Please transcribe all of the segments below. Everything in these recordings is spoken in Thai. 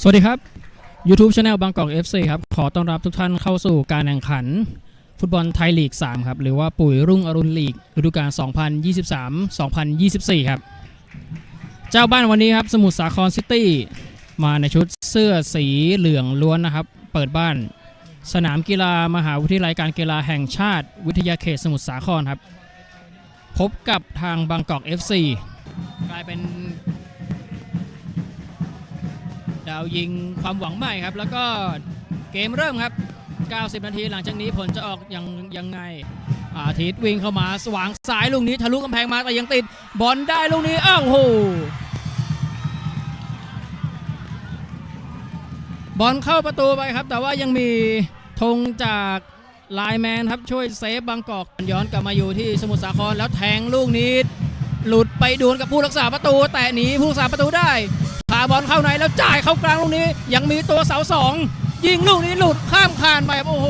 สวัสดีครับ YouTube Channel บางกอก FC ครับ ขอต้อนรับทุกท่านเข้าสู่การแข่งขัน ฟุตบอลไทยลีก 3 ครับ หรือว่าปุ๋ยรุ่งอรุณลีกฤดูกาล 2023-2024 ครับ เจ้าบ้านวันนี้ครับ สมุทรสาครซิตี้ มาในชุดเสื้อสีเหลืองล้วนนะครับ เปิดบ้าน สนามกีฬามหาวิทยาลัยการกีฬาแห่งชาติ วิทยาเขตสมุทรสาครครับ พบกับทางบางกอก FC กลายเป็นาวยิงความหวังใหม่ครับ แล้วก็เกมเริ่มครับ 90 นาทีหลังจากนี้ผลจะออกอยังยังไง อาทิตย์วิ่งเข้ามาสว่างสายลูกนี้ทะลุกำแพงมาแต่ยังติด บอลได้ลูกนี้ อ้าวโห บอลเข้าประตูไปครับ แต่ว่ายังมีธงจากไลน์แมนครับช่วยเซฟบางกอกย้อนกลับมาอยู่ที่สมุทรสาครแล้วแทงลูกนี้ หลุดไปดวลกับผู้รักษาประตู แต่หนีผู้รักษาประตูได้าบอลเข้าในแล้วจ่ายเข้ากลางลูกนี้ ยังมีตัวเสาสองยิงลูกนี้หลุดข้ามคานไปโอ้โห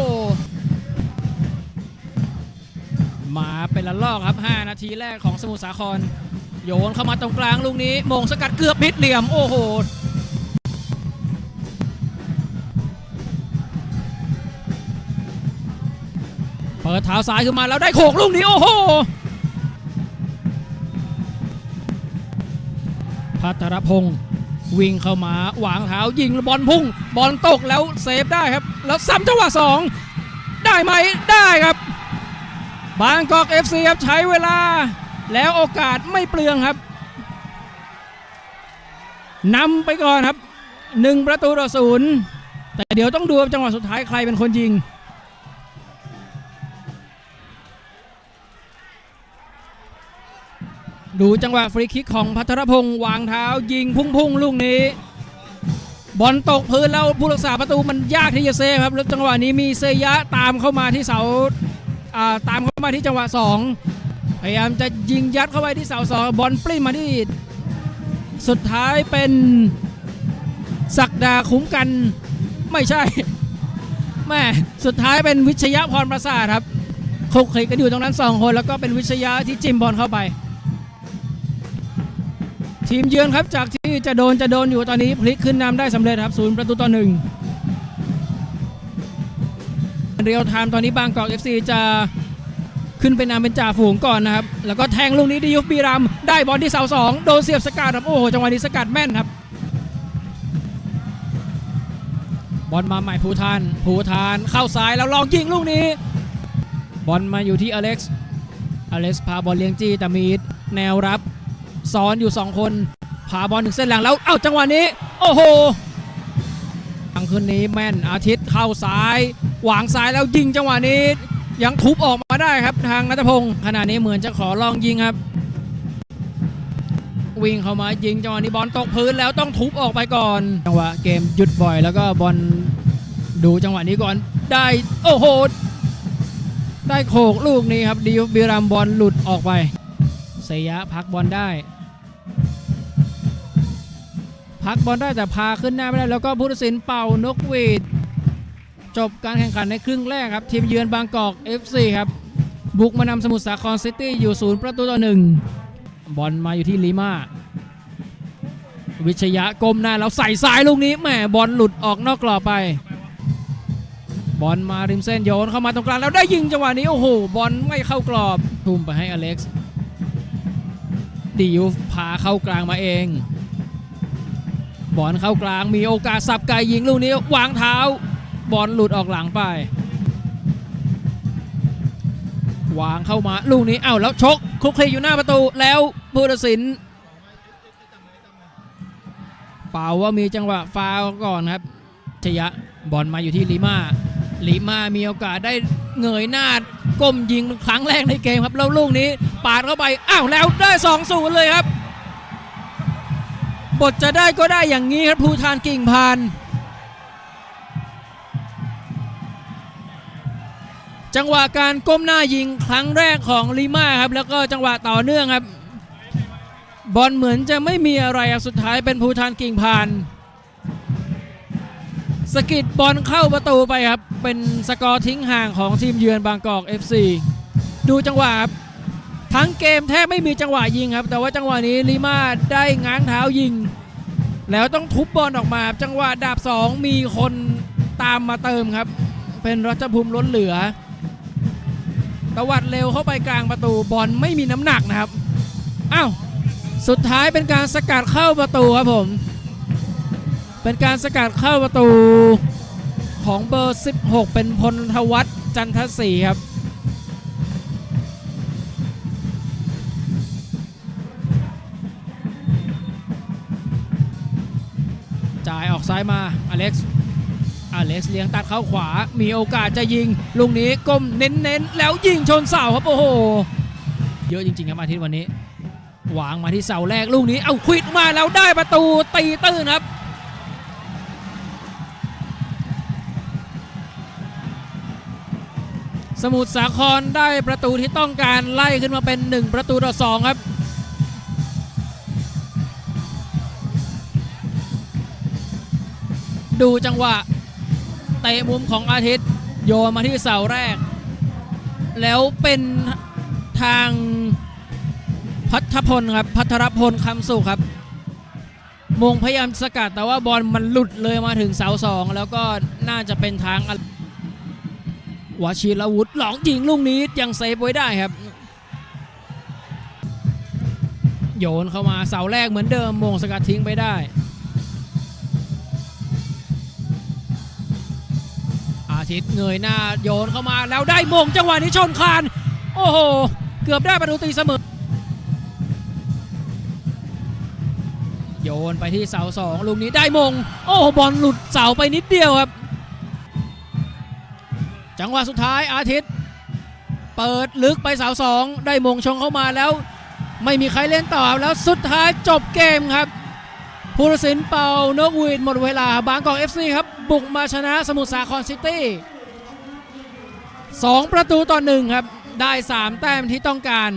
มาเป็นละลอกครับ 5 นาทีแรกของสมุทรสาคร โยนเข้ามาตรงกลางลูกนี้มงสกัดเกือบพิษเหลี่ยม โอ้โหเปิดเท้าซ้ายขึ้นมาแล้วได้โขกลูกนี้โอ้โหพัทรพงศ์ วิ่งเข้ามาวางเท้ายิงบอลพุ่ง บอลตกแล้วเซฟได้ครับ แล้วซ้ำจังหวะ2ได้ไหมได้ครับ บางกอก FC ครับใช้เวลา แล้วโอกาสไม่เปลืองครับนำไปก่อนครับ1ประตูต่อศูนย์แต่เดี๋ยวต้องดูจังหวะสุดท้ายใครเป็นคนยิง ดูจังหวะฟรีคิกของพัทรพงศ์วางเท้ายิงพุ่งๆลูกนี้บอลตกพื้นแล้วผู้รักษาประตูมันยากที่จะเซฟครับแล้วจังหวะนี้มีเซยะตามเข้ามาที่เสาตามเข้ามาที่จังหวะสองพยายามจะยิงยัดเข้าไปที่เสาสองบอลปลิ้นมาที่สุดท้ายเป็นศักดาคุ้มกันไม่ใช่แม่สุดท้ายเป็นวิชยะพรประสาทครับคุกคลิกกันอยู่ตรงนั้นสองคน แล้วก็เป็นวิชยะที่จิ้มบอลเข้าไป ทีมเยือนครับจากที่จะโดนจะโดนอยู่ตอนนี้พลิกขึ้นนำได้สำเร็จครับศูนย์ประตูต่อหนึ่งเรียวไทม์ตอนนี้บางกอก FC จะขึ้นไปนำเป็นจ่าฝูงก่อนนะครับ แล้วก็แทงลูกนี้ดิยุฟบีรัมได้บอลที่เสาสองโดนเสียบสกัดครับโอ้โหจังหวะนี้สกัดแม่นครับ บอลมาใหม่ภูทานภูทานเข้าซ้ายแล้วลองยิงลูกนี้ บอลมาอยู่ที่อเล็กซ์อเล็กซ์พาบอลเลี้ยงจี้แต่มีแนวรับ ซ้อนอยู่ 2 คนพาบอลถึงเส้นหลังแล้ว เอ้าจังหวะนี้ โอ้โหทางคืนนี้แม่นอาทิตย์เข้าซ้าย หวางซ้ายแล้วยิงจังหวะนี้ยังทุบออกมาได้ครับทางนัทพงศ์ขณะนี้เหมือนจะขอลองยิงครับ วิ่งเข้ามายิงจังหวะนี้บอลตกพื้นแล้วต้องทุบออกไปก่อน จังหวะเกมหยุดบ่อยแล้วก็บอลดูจังหวะนี้ก่อนได้โอ้โหได้โขกลูกนี้ครับดิวบิรัมบอลหลุดออกไปเซยะพักบอลได้ พักบอลได้แต่พาขึ้นหน้าไม่ได้แล้วก็พุทธศิลป์เป่านกหวีด จบการแข่งขันในครึ่งแรกครับ ทีมเยือนบางกอก FC ครับ บุกมานำสมุทรสาครซิตี้อยู่ศูนย์ประตูต่อหนึ่งบอลมาอยู่ที่ลิมาวิชยะก้มหน้าแล้วใส่ซ้ายลูกนี้แหมบอลหลุดออกนอกกรอบไป บอลมาริมเส้นโยนเข้ามาตรงกลางแล้วได้ยิงจังหวะนี้โอ้โหบอลไม่เข้ากรอบทุ่มไปให้อเล็กซ์ดิวพาเข้ากลางมาเอง บอลเข้ากลางมีโอกาสสับไกยิงลูกนี้วางเท้า บอลหลุดออกหลังไป วางเข้ามาลูกนี้เอ้าแล้วชกคลุกคลีอยู่หน้าประตูแล้วผู้ตัดสินเป่าว่ามีจังหวะฟาวก่อนครับชยะบอลมาอยู่ที่ลิมาลิมามีโอกาสได้เงยหน้าก้มยิงครั้งแรกในเกมครับแล้วลูกนี้ปาดเข้าไปอ้าวแล้วได้2อศูนเลยครับ บทจะได้ก็ได้อย่างนี้ครับภูทานกิ่งพานจังหวะการก้มหน้ายิงครั้งแรกของลิมาครับ แล้วก็จังหวะต่อเนื่องครับ บอลเหมือนจะไม่มีอะไรครับสุดท้ายเป็นภูทานกิ่งพานสกิดบอลเข้าประตูไปครับ เป็นสกอร์ทิ้งห่างของทีมเยือนบางกอก FC ดูจังหวะครับ ทั้งเกมแทบไม่มีจังหวะยิงครับ แต่ว่าจังหวะนี้ลิมาได้ง้างเท้ายิง แล้วต้องทุบบอลออกมา จังหวะดาบ 2 มีคนตามมาเติมครับ เป็นรัชภูมิล้นเหลือตวัดเร็วเข้าไปกลางประตูบอลไม่มีน้ำหนักนะครับอ้าวสุดท้ายเป็นการสกัดเข้าประตูครับผม เป็นการสกัดเข้าประตูของเบอร์ 16 เป็นพลทวัฒน์จันทศรีครับ จ่ายออกซ้ายมาอเล็กซ์อเล็กซ์เลี้ยงตัดเข้าขวา มีโอกาสจะยิง ลูกนี้ก้มเน้นๆ แล้วยิงชนเสาครับโอ้โห เยอะจริงๆครับอาทิตย์วันนี้วางมาที่เสาแรกลูกนี้ เอาควิดมาแล้วได้ประตูตีตื้นครับ สมุทรสาครได้ประตูที่ต้องการไล่ขึ้นมาเป็น 1 ประตูต่อ2ครับ ดูจังหวะเตะมุมของอาทิตย์โยนมาที่เสาแรก แล้วเป็นทางพัทพลครับพัทรพลคำสุขครับ มงพยายามสกัดแต่ว่าบอลมันหลุดเลยมาถึงเสาสองแล้วก็น่าจะเป็นทางวชิรวุฒิหลองยิงลูกนี้ยังเซฟไว้ได้ครับ โยนเข้ามาเสาแรกเหมือนเดิมมงสกัดทิ้งไปได้ ทิตย์เงยหน้าโยนเข้ามาแล้วได้มงจังหวะนี้ชนคาน โอ้โห เกือบได้ประตูตีเสมอ โยนไปที่เสาสองลูกนี้ได้มง โอ้โหบอลหลุดเสาไปนิดเดียวครับ จังหวะสุดท้ายอาทิตย์ เปิดลึกไปเสาสองได้มงชงเข้ามาแล้ว ไม่มีใครเล่นต่อแล้วสุดท้ายจบเกมครับผู้ตัดสินเป่านกหวีดหมดเวลาบางกอก FC ครับ บุกมาชนะสมุทรสาครซิตี้2ประตูต่อหนึ่งครับ ได้ 3 แต้มที่ต้องการ